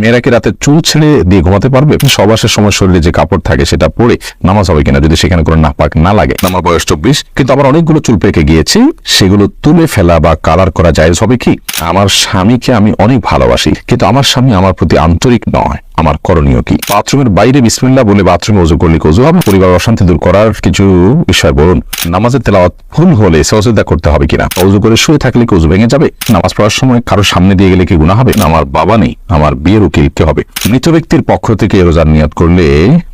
মেয়েরা কি রাতে চুল ছেড়ে দিয়ে ঘুমাতে পারবে? সবাসের সময় শরীরে যে কাপড় থাকে সেটা পরে নামাজ হবে কিনা, যদি সেখানে কোনো নাপাক না লাগে। আমার বয়স চব্বিশ, কিন্তু আমার অনেকগুলো চুল পেকে গিয়েছে। সেগুলো তুলে ফেলা বা কালার করা যায় হবে কি? আমার স্বামীকে আমি অনেক ভালোবাসি, কিন্তু আমার স্বামী আমার প্রতি আন্তরিক নয়। আমার করণীয় কি? বাথরুমের বাইরে বিসমিল্লা বলে বাথরুমে অজু করলে অজু হবে? পরিবার অশান্তি দূর করার কিছু বিষয় বলুন। নামাজের তেলাওয়াত ভুল হলে সহযোগিতা করতে হবে কিনা? অজু করে শুয়ে থাকলে কি অজু ভেঙে যাবে? নামাজ পড়ার সময় কারও সামনে দিয়ে গেলে কি গুণা হবে? আমার বাবা নেই, আমার বিয়ের উকিল কে হবে? মৃত ব্যক্তির পক্ষ থেকে রোজার নিয়ত করলে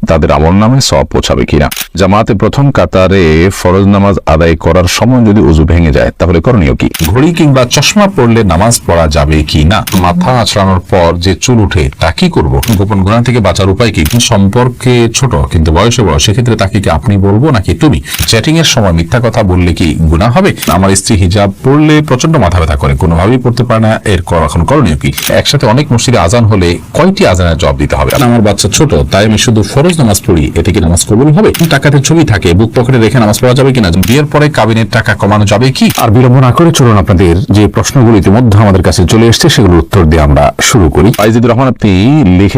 তাদের আমল নামে সব পৌঁছাবে কিনা? জামাতে প্রথম কাতারে ফরজ নামাজ আদায় করার সময় যদি অজু ভেঙে যায়, তাহলে করণীয় কি? ঘড়ি কিংবা চশমা পরলে নামাজ পড়া যাবে কি না মাথা আছড়ানোর পর যে চুল উঠে, তা কি করব? গোপন গুণা থেকে বাঁচার উপায় কি? সম্পর্কে ছোট, কিন্তু বয়সে বড়, সেক্ষেত্রে তাকে কি আপনি বলব নাকি তুমি? চ্যাটিং এর সময় মিথ্যা কথা বললে কি গুণা হবে? আমার স্ত্রী হিজাব পড়লে প্রচণ্ড মাথা ব্যথা করে, কোনোভাবেই পড়তে পারে না। এর এখন করণীয় কি? একসাথে অনেক মসজিদে আজান হলে কয়টি আজানের জবাব দিতে হবে? আমার বাচ্চা ছোট, তাই আমি শুধু ফরজ নামাজ পড়ি। এতে কি নামাজ কবুল হবে? টাকাতে ছবি থাকে, বুক পকেটে রেখে নামাজ পড়া যাবে কিনা? বিয়ের পরে কাবিনের টাকা কমানো যাবে কি? আর বিলম্ব না করে চলুন আপনাদের যে প্রশ্নগুলো ইতিমধ্যে আমাদের কাছে চলে এসেছে, সেগুলোর উত্তর দিয়ে আমরা শুরু করি। ফাইজিদুর রহমান, আপনি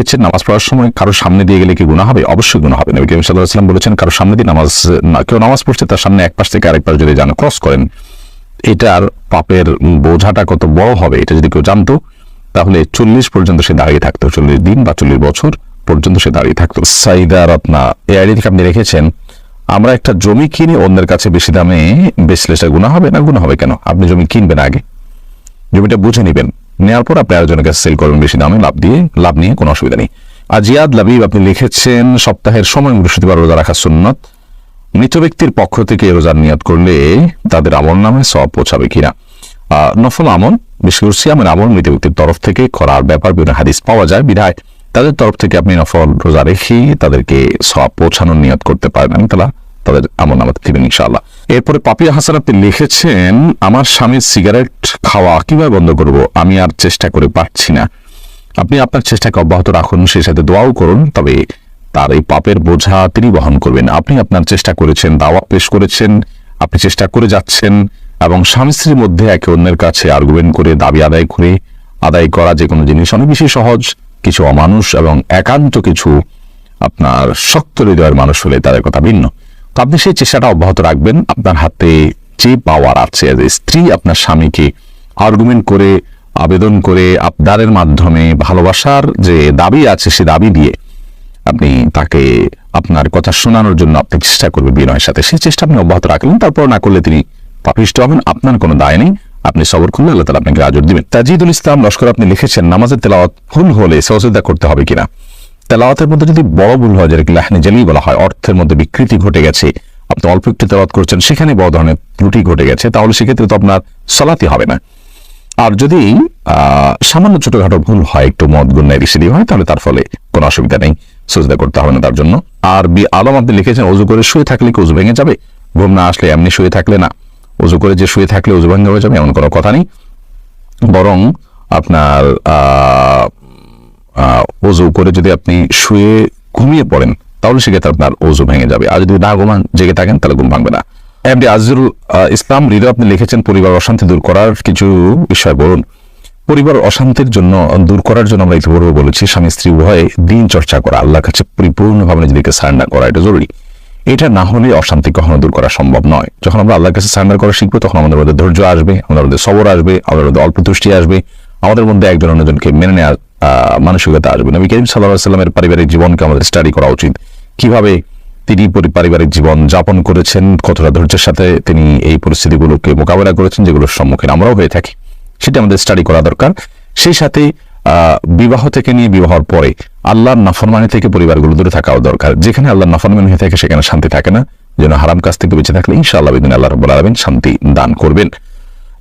লিখেছেন নামাজ পড়ার সময় কারও সামনে দিয়ে গেলে কি গুণা হবে? অবশ্যই গুণা হবে। নবী করিম সাল্লাহ সাল্লাম বলেছেন, কারও সামনে দিয়ে নামাজ, না, কেউ নামাজ পড়ছে, তার সামনে এক পাশ থেকে আরেক পাশ যদি যান ক্রস করেন, এটার পাপের বোঝাটা কত বড় হবে, এটা যদি কেউ জানতো, তাহলে চল্লিশ পর্যন্ত সে দাঁড়িয়ে থাকতো, চল্লিশ দিন বা চল্লিশ বছর পর্যন্ত সে দাঁড়িয়ে থাকতো। সাইদা রত্না, এই আইডি থেকে আপনি রেখেছেন আমরা একটা জমি কিনে, অন্যের কাছে বেশি দামে বেচলে সেটা গুণা হবে না গুণা হবে কেন? আপনি জমি কিনবেন আগে। জমিটা বুঝে নেবেন। নেওয়ার পর আপনি আরেকজনের কাছে সেল করবেন বেশি দামে, লাভ দিয়ে, লাভ নিয়ে কোনো অসুবিধা নেই। আর জিয়াদ লাবিব, আপনি লিখেছেন, সপ্তাহের সময় বৃহস্পতিবার রোজা রাখা সুন্নত। মৃত ব্যক্তির পক্ষ থেকে রোজার নিয়ত করলে তাদের আমল নামে সব পৌঁছাবে কিনা? নফল আমল বিশেষ করে সিয়ামের আমল মৃত ব্যক্তির তরফ থেকে করার ব্যাপার বিভিন্ন হাদিস পাওয়া যায়, বিধায় তাদের তরফ থেকে আপনি নফল রোজা রেখে তাদেরকে সব পৌঁছানোর নিয়ত করতে পারেন। আমি তারা তাদের আমল নামাতে দিবেন ইনশাআল্লাহ। এরপরে পাপিয়া হাসান আপনি লিখেছেন, আমার স্বামীর সিগারেট খাওয়া কীভাবে বন্ধ করব? আমি আর চেষ্টা করে পারছি না। আপনি আপনার চেষ্টাকে অব্যাহত রাখুন, সেই সাথে দোয়াও করুন, তবে তার এই পাপের বোঝা তিনি বহন করবেন। আপনি আপনার চেষ্টা করেছেন দাওয়া পেশ করেছেন, আপনি চেষ্টা করে যাচ্ছেন এবং স্বামী স্ত্রীর মধ্যে একে অন্যের কাছে আর্গুমেন্ট করে দাবি আদায় করে আদায় করা যে কোনো জিনিস অনেক বেশি সহজ, কিছু অমানুষ এবং একান্ত কিছু আপনার শক্ত হৃদয়ের মানুষ হলে তাদের কথা ভিন্ন। তো আপনি সেই চেষ্টাটা অব্যাহত রাখবেন। আপনার হাতে যে পাওয়ার আছে স্ত্রী আপনার স্বামীকে আর্গুমেন্ট করে, আবেদন করে আবদারের মাধ্যমে ভালোবাসার যে দাবি আছে, সে দাবি দিয়ে আপনি তাকে আপনার কথা শোনানোর জন্য আপনি চেষ্টা করবেন বিনয়ের সাথে। সেই চেষ্টা আপনি অব্যাহত রাখলেন, তারপর না করলে তিনি পাপিষ্ট হবেন, আপনার কোনো দায় নেই। আপনি সবর করলে আল্লাহ তালা আপনাকে আজর দিবেন। তাজিদুল ইসলাম লস্কর আপনি লিখেছেন, নামাজের তেলাওয়াত ভুল হলে সহযোগিতা করতে হবে কিনা? তেলাওয়াতের মধ্যে যদি বড় ভুল হয়, যেটাকে লাহনে জালি বলা হয়, অর্থের মধ্যে বিকৃতি ঘটে গেছে, আপনি অল্প একটু তেলাওয়াত করছেন, সেখানে বড় ধরনের ত্রুটি ঘটে গেছে, তাহলে সেক্ষেত্রে তো আপনার সলাতি হবে না। আর যদি সামান্য ছোটখাটো ভুল হয়, একটু মদ গুন্নায় রিসিডি হয়, তাহলে তার ফলে কোনো অসুবিধা নেই, সজদা করতে হবে না তার জন্য। আর বি আলম আপনি লিখেছেন অজু করে শুয়ে থাকলে কি ভেঙে যাবে? ঘুম না আসলে এমনি শুয়ে থাকলে না। অজু করে যে শুয়ে থাকলে অজু ভেঙে হয়ে যাবে, এমন কোনো কথা নেই। বরং আপনার আহ, করে যদি আপনি শুয়ে ঘুমিয়ে পড়েন তাহলে সেক্ষেত্রে আপনার অজু ভেঙে যাবে। আর যদি না ঘুমান জেগে থাকেন তাহলে ঘুম ভাঙবে না। এমডি আজিজুল আহ, ইসলাম হৃদয় আপনি লিখেছেন পরিবার অশান্তি দূর করার কিছু বিষয় বলুন। পরিবার অশান্তির জন্য দূর করার জন্য আমরা ইতিপূর্বে বলেছি স্বামী স্ত্রী উভয়ে দিন চর্চা করা আল্লাহর কাছে পরিপূর্ণভাবে নিজেদেরকে সারেন্ডার করা এটা জরুরি। এটা না হলে অশান্তি কখনো দূর করা সম্ভব নয়। যখন আমরা আল্লাহর কাছে সারেন্ডার করা শিখব তখন আমাদের মধ্যে ধৈর্য আসবে আমাদের মধ্যে সবর আসবে আমাদের মধ্যে অল্প তুষ্টি আসবে আমাদের মধ্যে একজন অন্যজনকে মেনে নেওয়ার মানসিকতা আসবে। নবী করিম সাল্লাহ সাল্লামের পারিবারিক জীবনকে আমাদের স্টাডি করা উচিত। কীভাবে তিনি পারিবারিক জীবন যাপন করেছেন, কতটা ধৈর্যের সাথে তিনি এই পরিস্থিতিগুলোকে মোকাবেলা করেছেন, যেগুলোর সম্মুখীন আমরাও হয়ে থাকি, সেটা আমাদের স্টাডি করা দরকার। সেই সাথে বিবাহ থেকে নিয়ে বিবাহর পরে আল্লাহর নাফরমানি থেকে পরিবারগুলো দূরে থাকাও দরকার। যেখানে আল্লাহর নাফরমানি হয়ে থাকে, সেখানে শান্তি থাকে না। যেন হারাম কাজ থেকে বেঁচে থাকলে ইনশাআল্লাহ বিদিন আল্লাহ রব্বুল আলামিন শান্তি দান করবেন।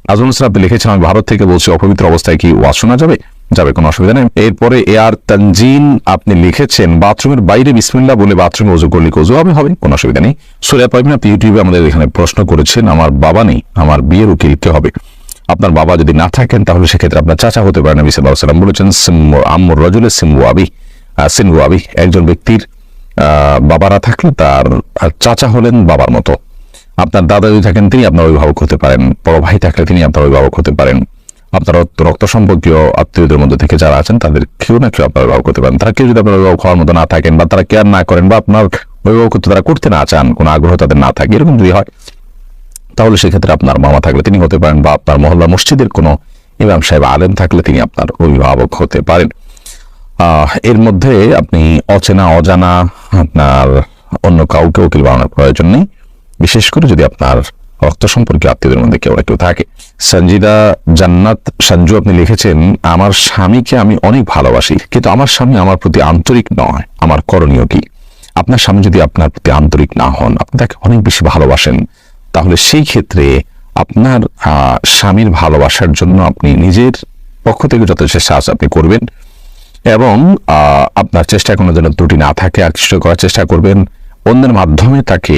ইসলাম আপনি লিখেছেন, আমি ভারত থেকে বলছি, অপবিত্র অবস্থায় কি ওয়াজ শোনা যাবে? যাবে, কোনো অসুবিধা নেই। এরপরে এ আর তানজিন আপনি লিখেছেন, বাথরুমের বাইরে বিসমিল্লাহ বলে বাথরুমে অজু করলে কি অজু হবে? হবে, কোনো অসুবিধা নেই। সুরিয়া পাইবেন আপনি ইউটিউবে আমাদের এখানে প্রশ্ন করেছেন, আমার বাবা নেই, আমার বিয়ের উকিল কে হবে? আপনার বাবা যদি না থাকেন, তাহলে সেক্ষেত্রে আপনার চাচা হতে পারেন নবী সাল্লাল্লাহু আলাইহি ওয়াসাল্লাম বলেছেন, সিম্মু- আম্মুর রজুলের সিম্বু আবি। সিনবু আবি, একজন ব্যক্তির বাবা না থাকলে তার চাচা হলেন বাবার মতো। আপনার দাদা যদি থাকেন, তিনি আপনার অভিভাবক হতে পারেন। বড় ভাই থাকলে তিনি আপনার অভিভাবক হতে পারেন। আপনার রক্ত- সম্পর্কীয় আত্মীয়দের মধ্যে থেকে যারা আছেন, তাদের কেউ না কেউ আপনার অভিভাবক করতে পারেন। তারা কেউ যদি আপনার অভিভাবক হওয়ার মতো না থাকেন বা তারা কেয়ার না করেন বা আপনার অভিভাবকত্ব তারা করতে না চান, কোনো আগ্রহ তাদের না থাকে, এরকম যদি হয়, তাহলে সেক্ষেত্রে আপনার মামা থাকলে তিনি হতে পারেন বা আপনার মহল্লা মসজিদের কোনো ইমাম সাহেব আলেম থাকলে তিনি আপনার অভিভাবক হতে পারেন। এর মধ্যে আপনি অচেনা, অজানা, আপনার অন্য কাউকে উকিল বানানোর প্রয়োজন নেই। বিশেষ করে যদি আপনার রক্ত সম্পর্কে আত্মীয়দের মধ্যে কেউ না কেউ থাকে। সঞ্জিদা জান্নাত সঞ্জু আপনি লিখেছেন, আমার স্বামীকে আমি অনেক ভালোবাসি, কিন্তু আমার স্বামী আমার প্রতি আন্তরিক নয়। আমার করণীয় কি? আপনার স্বামী যদি আপনার প্রতি আন্তরিক না হন, আপনি তাকে অনেক বেশি ভালোবাসেন। তাহলে সেই ক্ষেত্রে আপনার স্বামীর ভালোবাসার জন্য আপনি নিজের পক্ষ থেকে যথেষ্ট আছে আপনি করবেন এবং আপনার চেষ্টা কোনো যেন ত্রুটি না থাকে আকৃষ্ট করার চেষ্টা করবেন। অন্যের মাধ্যমে তাকে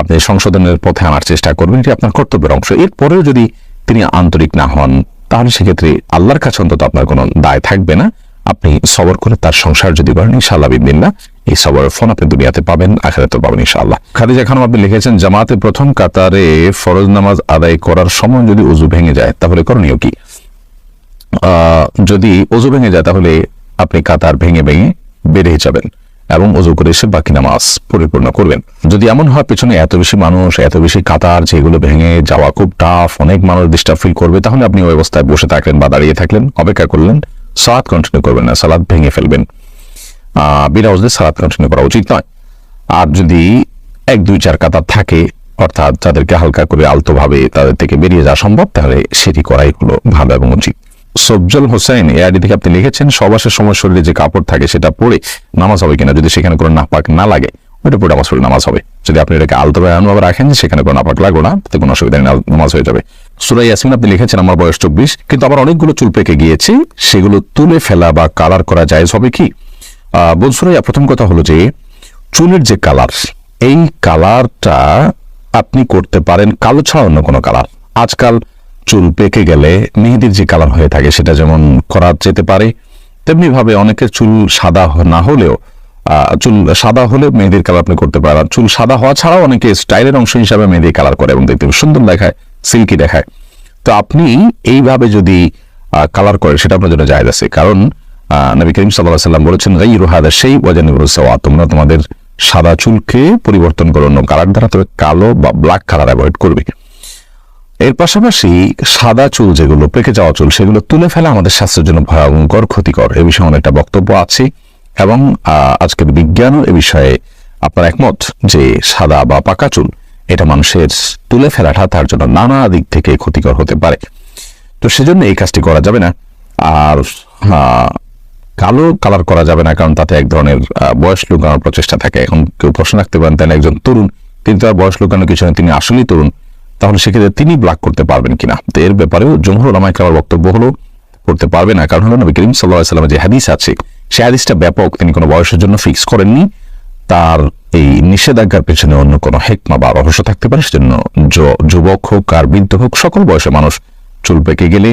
আপনি সংশোধনের পথে আনার চেষ্টা করবেন, এটি আপনার কর্তব্যের অংশ। এরপরেও যদি তিনি আন্তরিক না হন, তাহলে সেক্ষেত্রে আল্লাহর কাছে অন্তত আপনার কোনো দায় থাকবে না। আপনি সবর করে তার সংসার যদি করেন, ইনশাআল্লাহ বিদিন না এই সবরের ফোন আপনি দুনিয়াতে পাবেন আখেরাতে পাবেন, ইনশাআল্লাহ। খাদিজা খানম, আপনি লিখেছেন, জামাতে প্রথম কাতারে ফরজ নামাজ আদায় করার সময় যদি উজু ভেঙে যায়, তাহলে করণীয় কি? যদি অজু ভেঙে যায়, তাহলে আপনি কাতার ভেঙে ভেঙে বেরিয়ে যাবেন। এবং অজু করে এসে বাকি নামাজ পরিপূর্ণ করবেন। যদি এমন হয় পেছনে এত বেশি মানুষ, এত বেশি কাতার, যেগুলো ভেঙে যাওয়া খুব টাফ অনেক মানুষ ডিস্টার্ব ফিল করবে, তাহলে আপনি ওই অবস্থায় বসে থাকলেন বা দাঁড়িয়ে থাকলেন, অপেক্ষা করলেন, সালাদ কন্টিনিউ করবেন না, সালাদ ভেঙে ফেলবেন। বিনা অজুতে সালাদ কন্টিনিউ করা উচিত নয়। আর যদি এক, দুই, চার কাতার থাকে, অর্থাৎ যাদেরকে হালকা করে আলতোভাবে তাদের থেকে বেরিয়ে যাওয়া সম্ভব, তাহলে সেটি করাই হলো ভালো এবং উচিত। সবজল হোসেন এই আইডি থেকে আপনি লিখেছেন, সবাসের সময় শরীরে যে কাপড় থাকে সেটা পরে নামাজ হবে কিনা, যদি সেখানে কোনো নাপাক না লাগে, ওইটা পরে আমার পড়লে নামাজ হবে। যদি আপনি এটাকে আলতোভাবে রাখেন, সেখানে কোনো নাপাক লাগল না, তাতে কোনো অসুবিধা নেই, নামাজ হয়ে যাবে। সুরাই ইয়াসমিন আপনি লিখেছেন, আমার বয়স চব্বিশ, কিন্তু আমার অনেকগুলো চুল পেকে গিয়েছে, সেগুলো তুলে ফেলা বা কালার করা যায় হবে কি? বলসুরাইয়া প্রথম কথা হলো যে, চুলের যে কালার এই কালারটা আপনি করতে পারেন, কালো ছাড়া অন্য কোনো কালার আজকাল চুল পেকে গেলে মেহেদির যে কালার হয়ে থাকে সেটা যেমন করা যেতে পারে তেমনি ভাবে অনেকের চুল সাদা না হলেও চুল সাদা হলে মেহেদির কালার আপনি করতে পারেন। আর চুল সাদা হওয়া ছাড়াও অনেকে স্টাইলের অংশ হিসাবে মেহেদির কালার করে এবং দেখতে সুন্দর দেখায় সিল্কি দেখায়। তো আপনি এইভাবে যদি কালার করে সেটা আপনার জন্য জায়গা আছে। কারণ নবী করিম সাল্লাহ সাল্লাম বলেছেন গাই রুহাদা সেই ওয়াজানি রুসাওয়া তোমরা তোমাদের সাদা চুলকে পরিবর্তন করে, অন্য কালার দ্বারা তবে কালো বা ব্ল্যাক কালার অ্যাভয়েড করবে। এর পাশাপাশি সাদা চুল যেগুলো পেকে যাওয়া চুল, সেগুলো তুলে ফেলা আমাদের স্বাস্থ্যের জন্য ভয়ঙ্কর ক্ষতিকর। এ বিষয়ে অনেকটা বক্তব্য আছে এবং আজকের বিজ্ঞানও এ বিষয়ে আপনার একমত যে সাদা বা পাকা চুল, এটা মানুষের তুলে ফেলাটা তার জন্য নানা দিক থেকে ক্ষতিকর হতে পারে। তো সেজন্য এই কাজটি করা যাবে না। আর কালো কালার করা যাবে না, কারণ তাতে এক ধরনের বয়স লুকানোর প্রচেষ্টা থাকে। এখন কেউ প্রশ্ন রাখতে পারেন, তাহলে একজন তরুণ কিন্তু তার বয়স লুকানোর কিছু তিনি আসলেই তরুণ। তাহলে সেক্ষেত্রে তিনি ব্লাক করতে পারবেন কিনা? তো এর ব্যাপারেও জমহুর রামায় কালার বক্তব্য হলো, করতে পারবে না। কারণ হলো নবী করিম সাল্লাহ যে হাদিস আছে, সে হাদিসটা ব্যাপক। তিনি কোনো বয়সের জন্য ফিক্স করেননি। তার এই নিষেধাজ্ঞার পেছনে অন্য কোনো হেকমা বা রহস্য থাকতে পারে। সেজন্য যুবক হোক আর বৃদ্ধ হোক, সকল বয়সে মানুষ চুল পেকে গেলে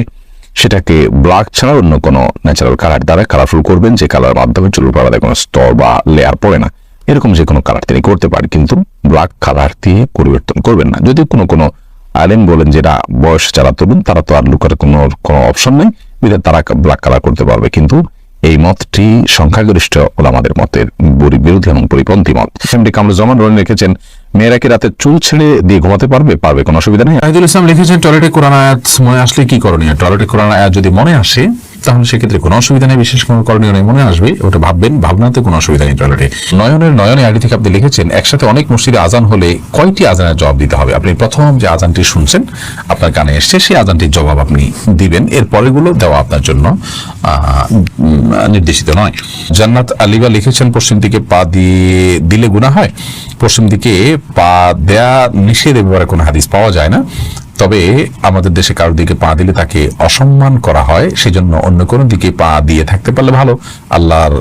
সেটাকে ব্ল্যাক ছাড়া অন্য কোনো ন্যাচারাল কালার দ্বারা কালারফুল করবেন। যে কালার মাধ্যমে উপর আলাদা কোনো স্তর বা লেয়ার পড়ে না। এরকম যে কোনো কালার তিনি করতে পারেন, কিন্তু ব্ল্যাক কালার দিয়ে পরিবর্তন করবেন না। যদি কোনো কোনো আলেম বলেন যেটা বয়স যারা তরুণ, তারা তো আর লুকার কোনো কোনো অপশন নেই, বিধায় তারা ব্ল্যাক কালার করতে পারবে। কিন্তু এই মতটি সংখ্যাগরিষ্ঠ ওলামাদের মতের বরি- বিরোধী এবং পরিপন্থী মত। সেমটি কামরুজ্জামান রনি লিখেছেন মেয়েরা কি রাতে চুল ছেড়ে দিয়ে ঘুমাতে পারবে? পারবে, কোনো অসুবিধা নেই। শাহিদুল ইসলাম লিখেছেন, টয়লেটে কোরআন আয়াত মনে আসলে কি করণীয়? টয়লেটে কোরআন আয়াত যদি মনে আসে তাহলে সেক্ষেত্রে কোনো অসুবিধা নেই, বিশেষ কোনো করণীয় নেই, মনে আসবে ওটা ভাববেন, ভাবনাতে কোনো অসুবিধা নেই টয়লেটে নয়নের নয়নে আইডি থেকে আপনি লিখেছেন, একসাথে অনেক মসজিদে আজান হলে কয়টি আজানের জবাব দিতে হবে? আপনি প্রথম যে আজানটি শুনছেন, আপনার কানে এসছে, সেই আজানটির জবাব আপনি দিবেন। এর পরেগুলো দেওয়া আপনার জন্য নির্দেশিত নয়। জান্নাত আলিবা লিখেছেন, পশ্চিম দিকে পা দিয়ে দিলে গুণা হয়। পশ্চিম দিকে পা দেয়া নিষেধ এ ব্যাপারে কোনো হাদিস পাওয়া যায় না। তবে আমাদের দেশে কারোর দিকে পা দিলে তাকে অসম্মান করা হয়, সেজন্য অন্য কোনো দিকে পা দিয়ে থাকতে পারলে ভালো। আল্লাহর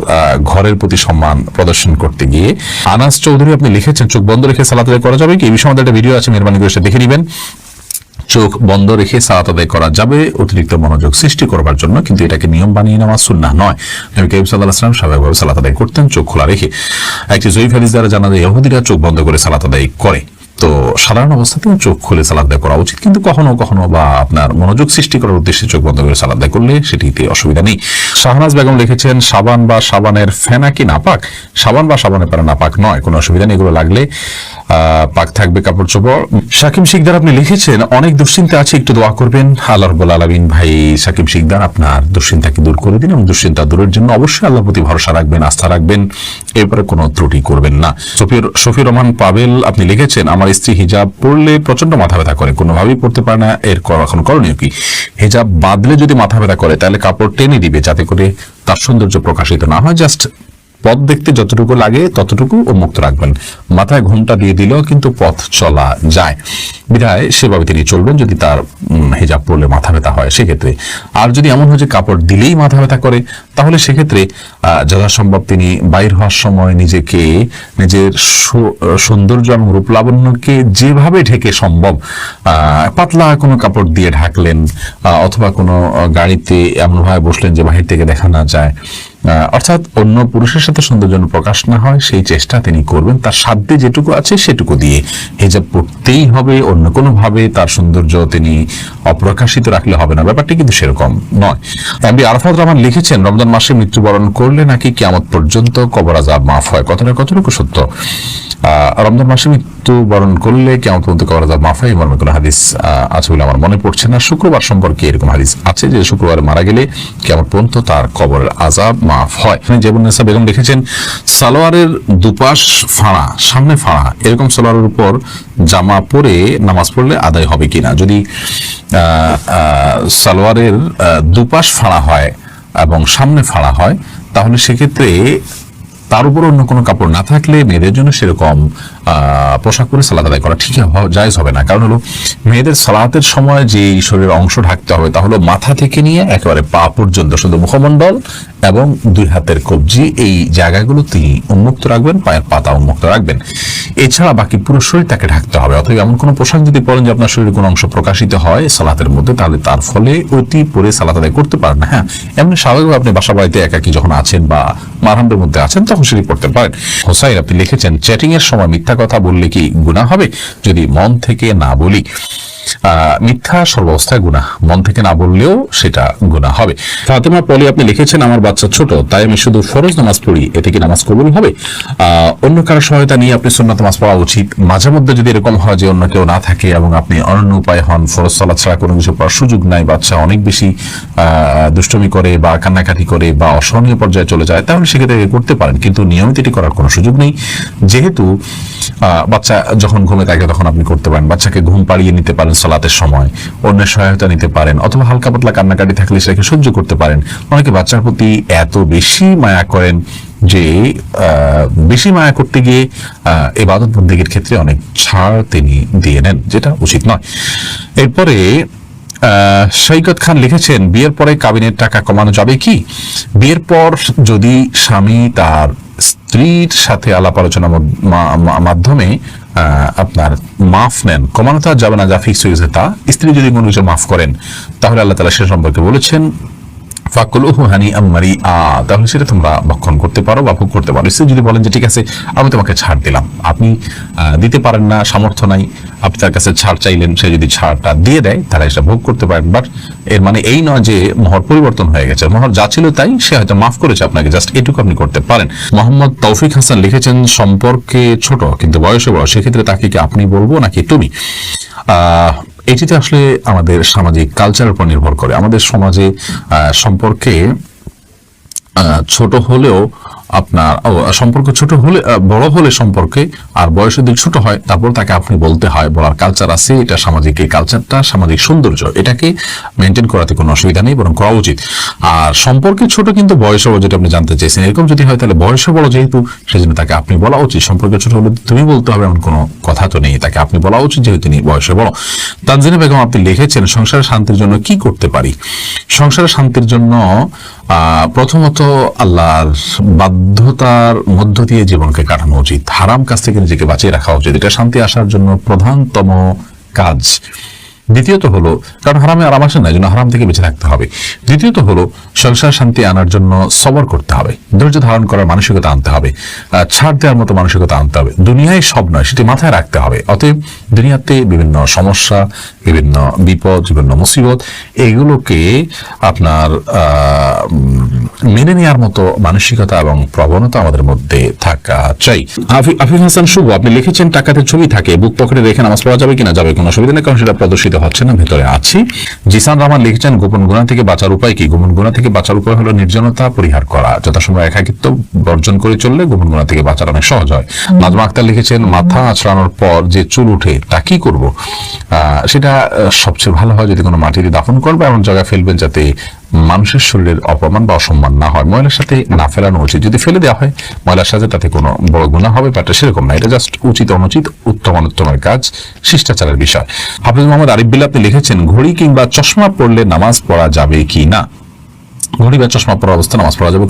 ঘরের প্রতি সম্মান প্রদর্শন করতে গিয়ে। আনাস চৌধুরী, আপনি লিখেছেন, চোখ বন্ধ রেখে সালাত আদায় করা যাবে কি? এই বিষয়ে আমাদের একটা ভিডিও আছে, মেহরবানি করে দেখে নেবেন। চোখ বন্ধ রেখে সালাত আদায় করা যাবে, অতিরিক্ত মনোযোগ সৃষ্টি করবার জন্য, কিন্তু এটাকে নিয়ম বানিয়ে নেওয়া সুন্নাহ নয়। নবী করিম সাল্লাহ সাল্লাম স্বাভাবিকভাবে সালাত আদায় করতেন, চোখ খোলা রেখে। একটি জয়ীফ হাদিস দ্বারা জানা যায়, ইহুদিরা চোখ বন্ধ করে সালাত আদায় করে। তো সাধারণ অবস্থাতেও চোখ খুলে সালাদ আদায় করা উচিত। কিন্তু কখনো কখনো বা আপনার মনোযোগ সৃষ্টি করার উদ্দেশ্যে চোখ বন্ধ করে সালাদ আদায় করলে সেটিতে অসুবিধা নেই। শাহনাজ বেগম লিখেছেন, সাবান বা সাবানের ফেনা কি নাপাক? সাবান বা সাবানের পারা নাপাক নয়, কোনো অসুবিধা নেই। এগুলো লাগলে পাক থাকবে কাপড় চোপড়। সাকিব শিকদার আপনি লিখেছেন, অনেক দুশ্চিন্তা আছে, একটু দোয়া করবেন। আল্লাহ রব্বুল আলমিন, ভাই সাকিব শিকদার, আপনার দুশ্চিন্তাকে দূর করে দিন এবং দুশ্চিন্তা দূরের জন্য অবশ্যই আল্লাহর প্রতি ভরসা রাখবেন, আস্থা রাখবেন। এরপরে কোনো ত্রুটি করবেন না। সফির রহমান পাবেল আপনি লিখেছেন, আমার স্ত্রী হিজাব পরলে প্রচণ্ড মাথা ব্যথা করে। কোনোভাবেই পড়তে পারে না। এর এখন করণীয় কি? হিজাব বাদলে যদি মাথা ব্যথা করে, তাহলে কাপড় টেনে দিবে যাতে করে তার সৌন্দর্য প্রকাশিত না হয়। জাস্ট পথ দেখতে যতটুকু লাগে, ততটুকু উন্মুক্ত রাখবেন। মাথায় ঘুমটা দিয়ে দিলেও কিন্তু পথ চলা যায়। বিধায় সেভাবে তিনি চলবেন যদি তার হিজাব পরলে মাথা ব্যথা হয়, সেক্ষেত্রে। আর যদি এমন হয় যে কাপড় দিলেই মাথা ব্যথা করে, তাহলে সেক্ষেত্রে যথাসম্ভব তিনি বাইর হওয়ার সময় নিজেকে, নিজের সৌন্দর্য এবং রূপ লাবণ্যকে যেভাবে ঢেকে সম্ভব পাতলা কোনো কাপড় দিয়ে ঢাকলেন অথবা কোনো গাড়িতে এমনভাবে বসলেন যে বাহির থেকে দেখা না যায়। অর্থাৎ অন্য পুরুষের সাথে সৌন্দর্য প্রকাশ না হয়, সেই চেষ্টা তিনি করবেন। তার সাধ্যে যেটুকু আছে সেটুকু দিয়ে হেজাব পড়তেই হবে। অন্য কোনোভাবে তার সৌন্দর্য তিনি অপ্রকাশিত রাখলে হবে না। ব্যাপারটি কিন্তু সেরকম নয়। এমবি আরফাত রহমান লিখেছেন, রমজান মাসে মৃত্যুবরণ করলে নাকি কেমন পর্যন্ত কবর আজাব মাফ হয়। কথাটা কতটুকু সত্য? রমজান মাসে মৃত্যুবরণ করলে কেমন পর্যন্ত কবর আজাব মাফ এই মর্মে কোনো হাদিস আছে বলে আমার মনে পড়ছে না। শুক্রবার সম্পর্কে এরকম হাদিস আছে যে শুক্রবার মারা গেলে কেমন পর্যন্ত তার কবরের আজাব মাফ হয়। জেবুন্নেসা বেগম লিখেছেন সালোয়ারের দুপাশ ফাঁড়া, সামনে ফাড়া, এরকম সালোয়ারের উপর জামা পরে নামাজ পড়লে আদায় হবে কিনা? যদি সালোয়ারের দুপাশ ফাঁড়া হয় এবং সামনে ফাঁড়া হয়, তাহলে সেক্ষেত্রে তার উপর অন্য কোনো কাপড় না থাকলে মেয়েদের জন্য সেরকম পোশাক পরে সালাদ আদায় করা ঠিক জায়জ হবে না। কারণ হলো, মেয়েদের সালাতের সময় যে শরীরের অংশ ঢাকতে হবে তা হলো মাথা থেকে নিয়ে একেবারে পা পর্যন্ত, শুধু মুখমণ্ডল এবং দুই হাতের কবজি, এই জায়গাগুলো তিনি উন্মুক্ত রাখবেন, পায়ের পাতা উন্মুক্ত রাখবেন। এছাড়া বাকি পুরো শরীর তাকে ঢাকতে হবে। অথবা এমন কোনো পোশাক যদি পরেন যে আপনার শরীরের কোনো অংশ প্রকাশিত হয় সালাতের মধ্যে, তাহলে তার ফলে অতি পরে সালাত আদায় করতে পারেন না। হ্যাঁ এমনি স্বাভাবিকভাবে আপনি বাসা বাড়িতে একাকি যখন আছেন বা মারহামদের মধ্যে আছেন, তখন সেটি পড়তে পারেন। হোসাইন, আপনি লিখেছেন চ্যাটিং এর সময় মিথ্যা কথা বললে কি গুণা হবে? যদি মন থেকে না বলি। মিথ্যা, সর্বাবস্থায় গুণা মন থেকে না বললেও সেটা গুণা হবে। ফাতেমা পলি, আপনি লিখেছেন, আমার বাচ্চা ছোট, তাই আমি শুধু ফরজ নামাজ পড়ি, এতে কি নামাজ কবুল হবে? অন্য কারও সহায়তা নিয়ে আপনি সুন্নাত নামাজ পড়া উচিত। মাঝে মধ্যে যদি এরকম হয় যে অন্য কেউ না থাকে এবং আপনি অনন্য উপায় হন, ফরজ সালাত ছাড়া কোনো কিছু পড়ার সুযোগ নাই, বাচ্চা অনেক বেশি দুষ্টমি করে বা কান্নাকাটি করে বা অসহনীয় পর্যায়ে চলে যায়, তাহলে সেক্ষেত্রে করতে পারেন, কিন্তু নিয়মিত এটি করার কোনো সুযোগ নেই। যেহেতু বাচ্চা যখন ঘুমে থাকে তখন আপনি করতে পারেন। বাচ্চাকে ঘুম পাড়িয়ে নিতে পারেন সালাতের সময়। অন্যের সহায়তা নিতে পারেন অথবা হালকা পাতলা কান্নাকাটি থাকলে সেটাকে সহ্য করতে পারেন। অনেকে বাচ্চার প্রতি এত বেশি মায়া করেন যে বেশি মায়া করতে গিয়ে এবাদত বন্দীগীর ক্ষেত্রে অনেক ছাড় তিনি দিয়ে নেন, যেটা উচিত নয়। এরপরে সৈকত খান লিখেছেন, বিয়ের পরে কাবিনের টাকা কমানো যাবে কি? বিয়ের পর যদি স্বামী তার স্ত্রীর সাথে আলাপ আলোচনা মাধ্যমে আপনার মাফ নেন। কমানো তো যাবে না, যা ফিক্স হয়েছে তা। স্ত্রী যদি কোনো কিছু মাফ করেন, তাহলে আল্লাহ তালা সে সম্পর্কে বলেছেন ফাকুলুহু হানি আম্মারি আ। তাহলে সেটা তোমরা ভক্ষণ করতে পারো বা ভোগ করতে পারো। যদি বলেন যে, ঠিক আছে, আমি তোমাকে ছাড় দিলাম। আপনি দিতে পারেন না, সামর্থ্য নাই। আপনি তার কাছে ছাড় চাইলেন, সে যদি ছাড়টা দিয়ে দেয়, তাহলে সেটা ভোগ করতে পারেন। বাট এর মানে এই নয় যে, মহর পরিবর্তন হয়ে গেছে। মহর যা ছিল তাই সে হয়তো মাফ করেছে আপনাকে। জাস্ট এটুকু আপনি করতে পারেন। মোহাম্মদ তৌফিক হাসান লিখেছেন, সম্পর্কে ছোট, কিন্তু বয়সে বড়। সেক্ষেত্রে তাকে কি আপনি বলব নাকি তুমি? এটিতে আসলে আমাদের সামাজিক কালচারের উপর নির্ভর করে। আমাদের সমাজে সম্পর্কে ছোট হলেও আপনার সম্পর্ক ছোট হলে বড় হলে সম্পর্কে আর বয়স যদি ছোট হয়, তারপর তাকে আপনি বলতে হয়, বলার কালচার আছে, এটা সামাজিক এই কালচারটা সামাজিক সৌন্দর্য, এটাকে মেনটেন করাতে কোনো অসুবিধা নেই, বরং করা উচিত। আর সম্পর্কে ছোট কিন্তু বয়সে বড়, যেটা আপনি জানতে চাইছেন, এরকম যদি হয়, তাহলে বয়সে বড় যেহেতু, সেজন্য তাকে আপনি বলা উচিত। সম্পর্কে ছোট হলে তুমি বলতে হবে, এমন কোনো কথা তো নেই, তাকে আপনি বলা উচিত যেহেতু তিনি বয়সে বড়। তানজিনা বেগম, আপনি লিখেছেন সংসারের শান্তির জন্য কি করতে পারি? সংসারের শান্তির জন্য প্রথমত আল্লাহর বাধ্যতার মধ্য দিয়ে জীবনকে কাটানো উচিত। হারাম কাজ থেকে নিজেকে বাঁচিয়ে রাখা উচিত। এটা শান্তি আসার জন্য প্রধানতম কাজ। দ্বিতীয়ত হলো, কারণ হারামে আরাম আসে না জন্য হারাম থেকে বেঁচে থাকতে হবে। দ্বিতীয়ত হলো, সংসার শান্তি আনার জন্য সবর করতে হবে। ধৈর্য ধারণ করার মানসিকতা আনতে হবে। ছাড় দেওয়ার মতো মানসিকতা আনতে হবে। দুনিয়ায় সব নয়, সেটি মাথায় রাখতে হবে। অতএব দুনিয়াতে বিভিন্ন সমস্যা বিভিন্ন বিপদ বিভিন্ন মুসিবত এগুলোকে আপনার মেনে নেওয়ার মতো মানসিকতা এবং প্রবণতা আমাদের মধ্যে থাকা চাই। আফিফ হাসান শুভ আপনি লিখেছেন টাকাতে ছবি থাকে বুক পকেটে রেখে নামাজ পড়া যাবে কিনা? যাবে কোনো অসুবিধা নেই কারণ সেটা প্রদর্শিত হচ্ছে না ভেতরে আছি। জিসান রহমান লিখেছেন গোপন গুণা থেকে বাঁচার উপায় কি? গোপন গুণা থেকে বাঁচার উপায় হলো নির্জনতা পরিহার করা। যথাসময় একাকিত্ব বর্জন করে চললে গোপন গুণা থেকে বাঁচার অনেক সহজ হয়। নাজমা আক্তার লিখেছেন মাথা আছড়ানোর পর যে চুল উঠে তা কি করব? সেটা সবচেয়ে ভালো হয় যদি কোনো মাটিতে দাফন করবে এমন জায়গায় ফেলবেন যাতে মানুষের শরীরের অপমান বা অসম্মান না হয়। ময়লার সাথে না ফেলানো উচিত। যদি ফেলে দেওয়া হয়, ময়লার সাথে তাতে কোনো বড় গুণা হবে বা সেরকম না। এটা জাস্ট উচিত অনুচিত উত্তম অনুত্তমের কাজ, শিষ্টাচারের বিষয়। হাফিজ মোহাম্মদ আরিফ বিল্লা আপনি লিখেছেন, ঘড়ি কিংবা চশমা পড়লে নামাজ পড়া যাবে কি না? ঘড়ি বা চশমা পড়া অবস্থা নামাজ পড়া যাবে